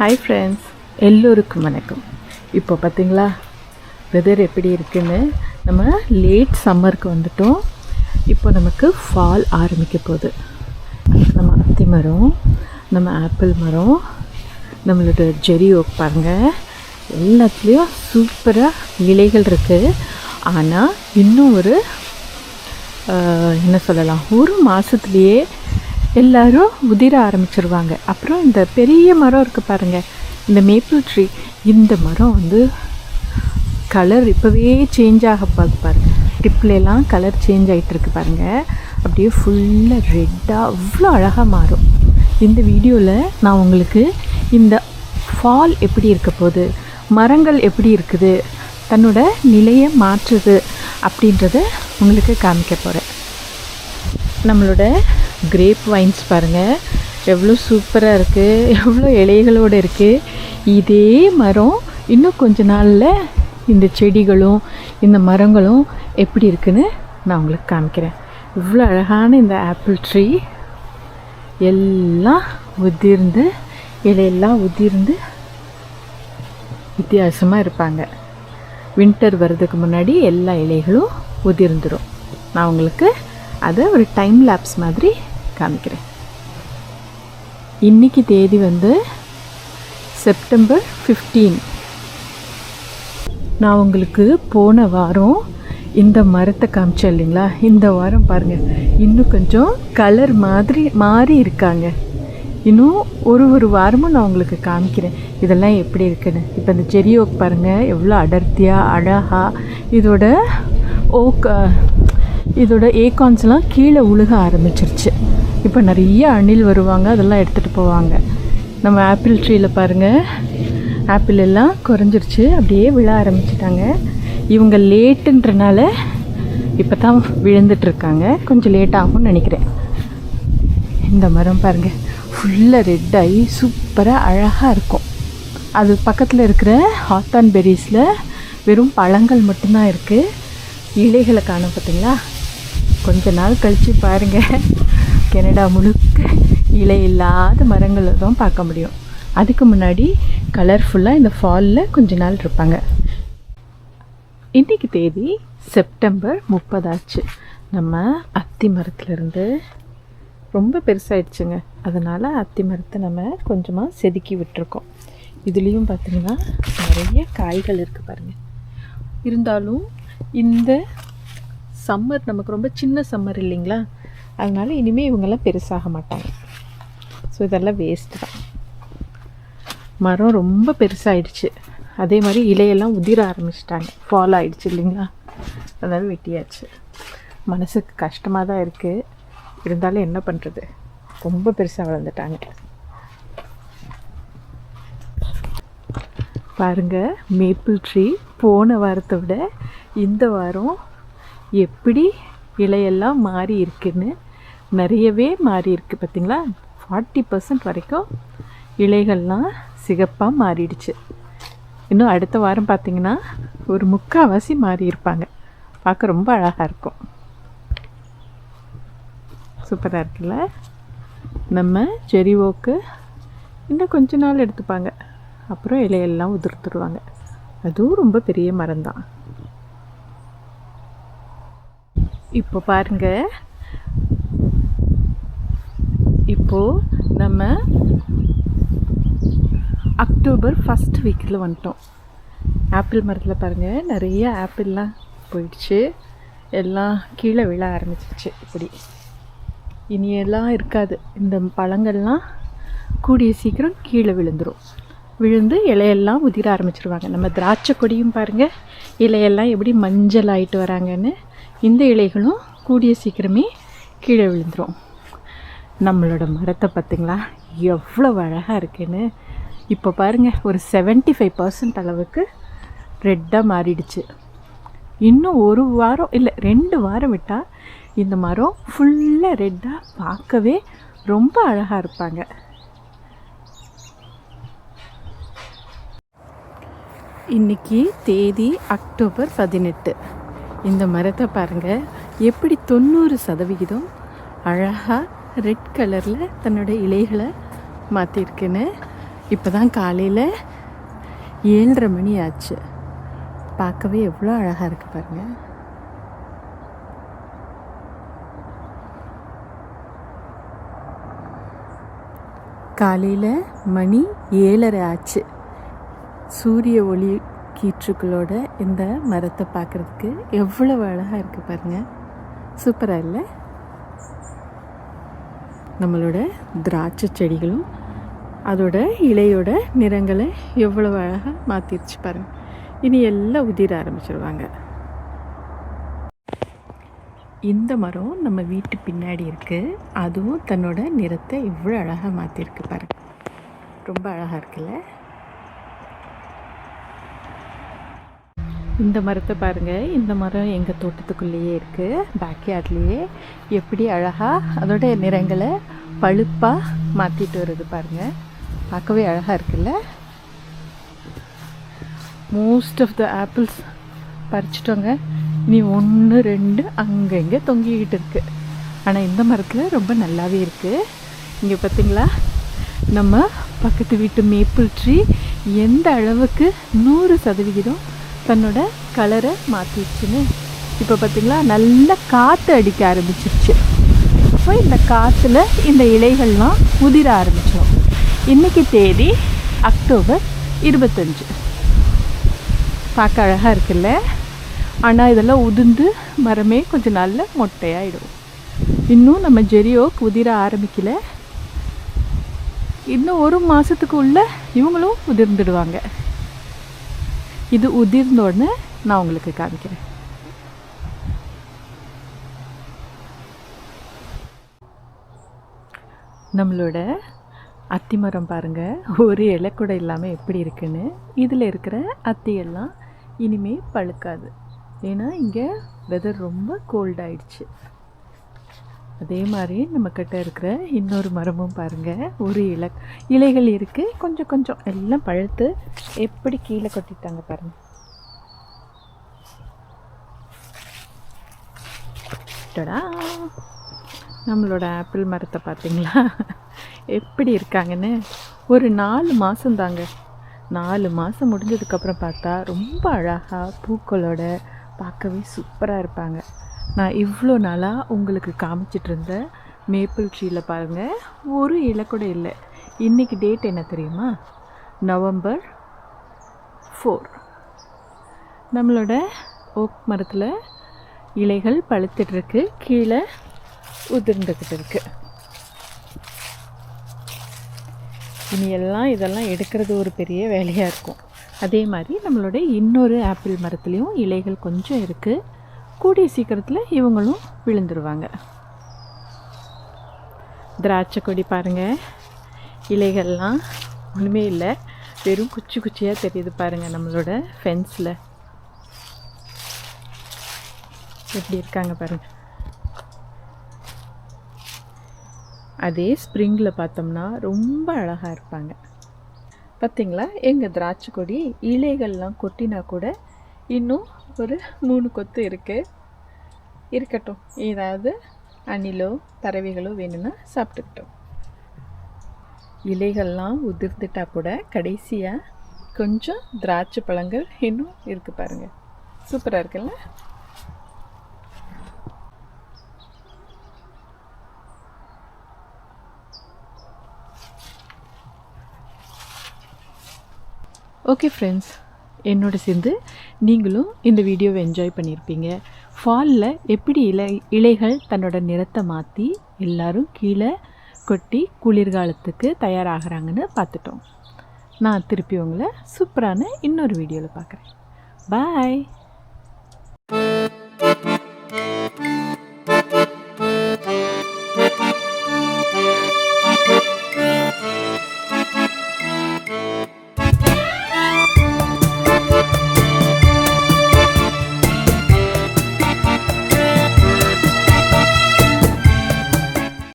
Hi friends எல்லோருக்கும் வணக்கம். இப்போ பார்த்தீங்களா? வெதர் எப்படி இருக்குன்னு நம்ம லேட் சம்மருக்கு வந்துட்டோம். இப்போ நமக்கு ஃபால் ஆரம்பிக்க போகுது. நம்ம அத்தி மரம் நம்ம ஆப்பிள் மரம் நம்மளோட ஜெரி ஓக் பாருங்கள் எல்லாத்துலேயும் சூப்பராக இலைகள் இருக்குது ஆனால் இன்னும் ஒரு என்ன சொல்லலாம் ஒரு மாதத்துலேயே எல்லாரும் உதிர ஆரம்பிச்சிருவாங்க. அப்புறம் இந்த பெரிய மரம் இருக்குது பாருங்கள் இந்த மேப்பிள் ட்ரீ இந்த மரம் வந்து கலர் இப்போவே சேஞ்ச் ஆக பார்த்து பாருங்கள் டிப்லெலாம் கலர் சேஞ்ச் ஆகிட்டுருக்கு பாருங்கள் அப்படியே ஃபுல்லாக ரெட்டாக அவ்வளோ அழகாக மாறும். இந்த வீடியோவில் நான் உங்களுக்கு இந்த ஃபால் எப்படி இருக்க போகுது மரங்கள் எப்படி இருக்குது தன்னோட நிலையை மாற்றுது அப்படின்றத உங்களுக்கு காமிக்க போகிறேன் நம்மளோட கிரேப் வைன்ஸ் பாருங்கள் எவ்வளோ சூப்பராக இருக்குது எவ்வளோ இலைகளோடு இருக்குது இதே மரம் இன்னும் கொஞ்ச நாளில் இந்த செடிகளும் இந்த மரங்களும் எப்படி இருக்குன்னு நான் உங்களுக்கு காமிக்கிறேன். இவ்வளோ அழகான இந்த ஆப்பிள் ட்ரீ எல்லாம் உதிர்ந்து இலையெல்லாம் உதிர்ந்து வித்தியாசமாக இருப்பாங்க. வின்டர் வர்றதுக்கு முன்னாடி எல்லா இலைகளும் உதிர்ந்துடும் நான் உங்களுக்கு அதை ஒரு டைம் லேப்ஸ் மாதிரி காமிக்கிறேன். இன்றைக்கி தேதி வந்து செப்டம்பர் 15 நான் உங்களுக்கு போன வாரம் இந்த மரத்தை காமிச்சேன் இல்லைங்களா? இந்த வாரம் பாருங்கள் இன்னும் கொஞ்சம் கலர் மாதிரி மாறி இருக்காங்க. இன்னும் ஒரு ஒரு வாரமும் நான் உங்களுக்கு காமிக்கிறேன். இதெல்லாம் எப்படி இருக்குன்னு. இப்போ இந்த செரி ஓக் பாருங்கள் எவ்வளோ அடர்த்தியாக அழகாக இதோட ஓக் இதோட ஏகான்ஸ்லாம் கீழே உழுக ஆரம்பிச்சிருச்சு. இப்போ நிறைய அணில் வருவாங்க அதெல்லாம் எடுத்துகிட்டு போவாங்க. நம்ம ஆப்பிள் ட்ரீயில் பாருங்கள் ஆப்பிள் எல்லாம் குறைஞ்சிருச்சு அப்படியே விழ ஆரம்பிச்சிட்டாங்க. இவங்க லேட்டுன்றனால இப்போ தான் விழுந்துட்டுருக்காங்க. கொஞ்சம் லேட் ஆகும்னு நினைக்கிறேன். இந்த மரம் பாருங்கள் ஃபுல்லாக ரெட் ஆகி சூப்பராக அழகாக இருக்கும். அது பக்கத்தில் இருக்கிற ஹாத்தான் பெரிஸில் வெறும் பழங்கள் மட்டும்தான் இருக்குது இலைகளை காணும் பார்த்தீங்களா கொஞ்ச நாள் கழித்து பாருங்கள் கனடா முழுக்க இலை இல்லாத மரங்களை தான் பார்க்க முடியும். அதுக்கு முன்னாடி கலர்ஃபுல்லாக இந்த ஃபாலில் கொஞ்ச நாள் இருப்பாங்க. இன்றைக்கி தேதி செப்டம்பர் முப்பதாச்சு. நம்ம அத்தி மரத்துலேருந்து ரொம்ப பெருசாகிடுச்சுங்க அதனால் அத்தி மரத்தை நம்ம கொஞ்சமாக செதுக்கி விட்டுருக்கோம். இதுலேயும் பார்த்தீங்கன்னா நிறைய காய்கள் இருக்குது பாருங்கள் இருந்தாலும் இந்த சம்மர் நமக்கு ரொம்ப சின்ன சம்மர் இல்லைங்களா? அதனால் இனிமேல் இவங்கெல்லாம் பெருசாக மாட்டாங்க. ஸோ இதெல்லாம் வேஸ்ட்டு தான். மரம் ரொம்ப பெருசாயிடுச்சு. அதே மாதிரி இலையெல்லாம் உதிர ஆரம்பிச்சிட்டாங்க. ஃபால் ஆகிடுச்சு இல்லைங்களா? அதனால் வெட்டியாச்சு. மனசுக்கு கஷ்டமாக தான் இருக்குது இருந்தாலும் என்ன பண்ணுறது ரொம்ப பெருசாக வளர்ந்துட்டாங்க. பாருங்கள் மேப்பிள் ட்ரீ போன வாரத்தை விட இந்த வாரம் எப்படி இலையெல்லாம் மாறி இருக்குன்னு நிறையவே மாறி இருக்கு பார்த்தீங்களா ஃபார்ட்டி பர்சன்ட் வரைக்கும் இலைகள்லாம் சிகப்பாக மாறிடுச்சு. இன்னும் அடுத்த வாரம் பார்த்தீங்கன்னா ஒரு முக்கால்வாசி மாறி இருப்பாங்க. பார்க்க ரொம்ப அழகாக இருக்கும். சூப்பராக இருக்குல்ல? நம்ம செரி ஓக்கு இன்னும் கொஞ்ச நாள் எடுத்துப்பாங்க. அப்புறம் இலையெல்லாம் உதிர்த்துருவாங்க. அதுவும் ரொம்ப பெரிய மரம் தான். இப்போ பாருங்கள் இப்போது நம்ம அக்டோபர் ஃபஸ்ட் வீக்கில் வந்துட்டோம். ஆப்பிள் மரத்தில் பாருங்கள் நிறைய ஆப்பிள்லாம் போயிடுச்சு. எல்லாம் கீழே விழ ஆரம்பிச்சிருச்சு இப்படி. இனி எல்லாம் இருக்காது. இந்த பழங்கள்லாம் கூடிய சீக்கிரம் கீழே விழுந்துடும் விழுந்து இலையெல்லாம் உதிர ஆரம்பிச்சிருவாங்க. நம்ம திராட்சை கொடியும் பாருங்கள் இலையெல்லாம் எப்படி மஞ்சள் ஆகிட்டு வராங்கன்னு இந்த இலைகளும் கூடிய சீக்கிரமே கீழே விழுந்துடும் நம்மளோட மரத்தை பார்த்திங்களா? எவ்வளோ அழகாக இருக்குன்னு. இப்போ பாருங்கள் ஒரு 75% ஃபைவ் பர்சன்ட் அளவுக்கு ரெட்டாக மாறிடுச்சு. இன்னும் ஒரு வாரம் இல்லை ரெண்டு வாரம் விட்டால் இந்த மரம் ஃபுல்லாக ரெட்டாக பார்க்கவே ரொம்ப அழகாக இருப்பாங்க. இன்னைக்கு தேதி அக்டோபர் பதினெட்டு. இந்த மரத்தை பாருங்கள் எப்படி தொண்ணூறு சதவிகிதம் அழகாக ரெட் கலரில் தன்னோட இலைகளை மாற்றிருக்குன்னு இப்போ தான் காலையில் ஏழரை மணி ஆச்சு. பார்க்கவே எவ்வளோ அழகாக இருக்குது பாருங்கள் காலையில் மணி ஏழரை ஆச்சு. சூரிய ஒளி கீற்றுக்களோட இந்த மரத்தை பார்க்குறதுக்கு எவ்வளவு அழகாக இருக்குது பாருங்கள் சூப்பராக இல்லை? நம்மளோட திராட்சை செடிகளும் அதோட இலையோட நிறங்களை எவ்வளவு அழகாக மாற்றிருச்சு பாருங்கள் இனி எல்லாம் உதிர ஆரம்பிச்சிருவாங்க. இந்த மரம் நம்ம வீட்டு பின்னாடி இருக்குது அதுவும் தன்னோட நிறத்தை இவ்வளோ அழகாக மாற்றிருக்கு பாருங்கள் ரொம்ப அழகாக இருக்குல்ல? இந்த மரத்தை பாருங்கள் இந்த மரம் எங்கள் தோட்டத்துக்குள்ளேயே இருக்குது பேக்யார்ட்லேயே எப்படி அழகாக அதோட நிறங்களை பழுப்பாக மாற்றிட்டு வருது பாருங்கள் பார்க்கவே அழகாக இருக்குல்ல? மோஸ்ட் ஆஃப் த ஆப்பிள்ஸ் பறிச்சிட்டோங்க. இனி ஒன்று ரெண்டு அங்கே இங்கே தொங்கிக்கிட்டு இருக்கு. ஆனால் இந்த மரத்தில் ரொம்ப நல்லாவே இருக்குது இங்கே பார்த்தீங்களா நம்ம பக்கத்து வீட்டு மேப்பிள் ட்ரீ எந்த அளவுக்கு நூறு சதவிகிதம் தன்னோட கலரை மாற்றிடுச்சுன்னு இப்போ பார்த்தீங்களா நல்லா காற்று அடிக்க ஆரம்பிச்சிருச்சு. ஸோ இந்த காற்றுல இந்த இலைகள்லாம் உதிர ஆரம்பித்தோம் இன்றைக்கி தேதி அக்டோபர் இருபத்தஞ்சு. பார்க்க அழகாக இருக்குல்ல? ஆனால் இதெல்லாம் உதிர்ந்து மரமே கொஞ்சம் நாளில் மொட்டையாயிடும். இன்னும் நம்ம ஜெரியோ உதிர ஆரம்பிக்கல. இன்னும் ஒரு மாதத்துக்கு உள்ள இவங்களும் உதிர்ந்துடுவாங்க. இது உதிர்ந்த உடனே நான் உங்களுக்கு காமிக்கிறேன். நம்மளோட அத்திமரம் பாருங்கள் ஒரு இலை கூட இல்லாமல் எப்படி இருக்குன்னு. இதில் இருக்கிற அத்தியெல்லாம் இனிமே பழுக்காது. ஏன்னா இங்கே வெதர் ரொம்ப கோல்டாயிடுச்சு அதே மாதிரி நம்மக்கிட்ட இருக்கிற இன்னொரு மரமும் பாருங்கள் ஒரு இலை. இலைகள் இருக்குது கொஞ்சம் கொஞ்சம் எல்லாம் பழுத்து எப்படி கீழே கொட்டிட்டாங்க பாருங்கள் டடா! நம்மளோட ஆப்பிள் மரத்தை பார்த்தீங்களா? எப்படி இருக்காங்கன்னு? ஒரு நாலு மாதம் தாங்க. நாலு மாதம் முடிஞ்சதுக்கப்புறம் பார்த்தா ரொம்ப அழகாக பூக்களோட பார்க்கவே சூப்பராக இருப்பாங்க. நான் இவ்வளோ நாளாக உங்களுக்கு காமிச்சிட்டு இருந்த மேப்பிள் ட்ரீயில் பாருங்கள் ஒரு இலை கூட இல்லை. இன்றைக்கி டேட் என்ன தெரியுமா? நவம்பர் ஃபோர் நம்மளோட ஓக் மரத்தில் இலைகள் பழுத்துட்ருக்கு கீழே உதிர்ந்துக்கிட்டு இருக்குது இனி எல்லாம் இதெல்லாம் எடுக்கிறது ஒரு பெரிய வேலையாக இருக்கும். அதே மாதிரி நம்மளோட இன்னொரு ஆப்பிள் மரத்துலேயும் இலைகள் கொஞ்சம் இருக்குது கூடிய சீக்கிரத்தில் இவங்களும் விழுந்துருவாங்க. திராட்சை கொடி பாருங்கள் இலைகள்லாம் ஒன்றுமே இல்லை. வெறும் குச்சி குச்சியாக தெரியுது பாருங்கள் நம்மளோட ஃபென்ஸில் எப்படி இருக்காங்க பாருங்கள் அதே ஸ்ப்ரிங்கில் பார்த்தோம்னா ரொம்ப அழகாக இருப்பாங்க. பார்த்தீங்களா எங்கள் திராட்சை கொடி இலைகள்லாம் கொட்டினா கூட இன்னும் ஒரு மூணு கொத்து இருக்குது இருக்கட்டும். ஏதாவது அணிலோ பறவைகளோ வேணும்னா சாப்பிட்டுக்கிட்டோம். இலைகள்லாம் உதிர்ந்துட்டா கூட கடைசியாக கொஞ்சம் திராட்சை பழங்கள் இன்னும் இருக்குது பாருங்கள் சூப்பராக இருக்குல்ல? ஓகே ஃப்ரெண்ட்ஸ் என்னோட சேர்ந்து நீங்களும் இந்த வீடியோவை என்ஜாய் பண்ணியிருப்பீங்க. ஃபாலில் எப்படி இலை இலைகள் தன்னோட நிறத்தை மாற்றி எல்லோரும் கீழே கொட்டி குளிர்காலத்துக்கு தயாராகிறாங்கன்னு பார்த்துட்டோம். நான் திருப்பி உங்களை சூப்பரான இன்னொரு வீடியோவில் பார்க்குறேன். பாய்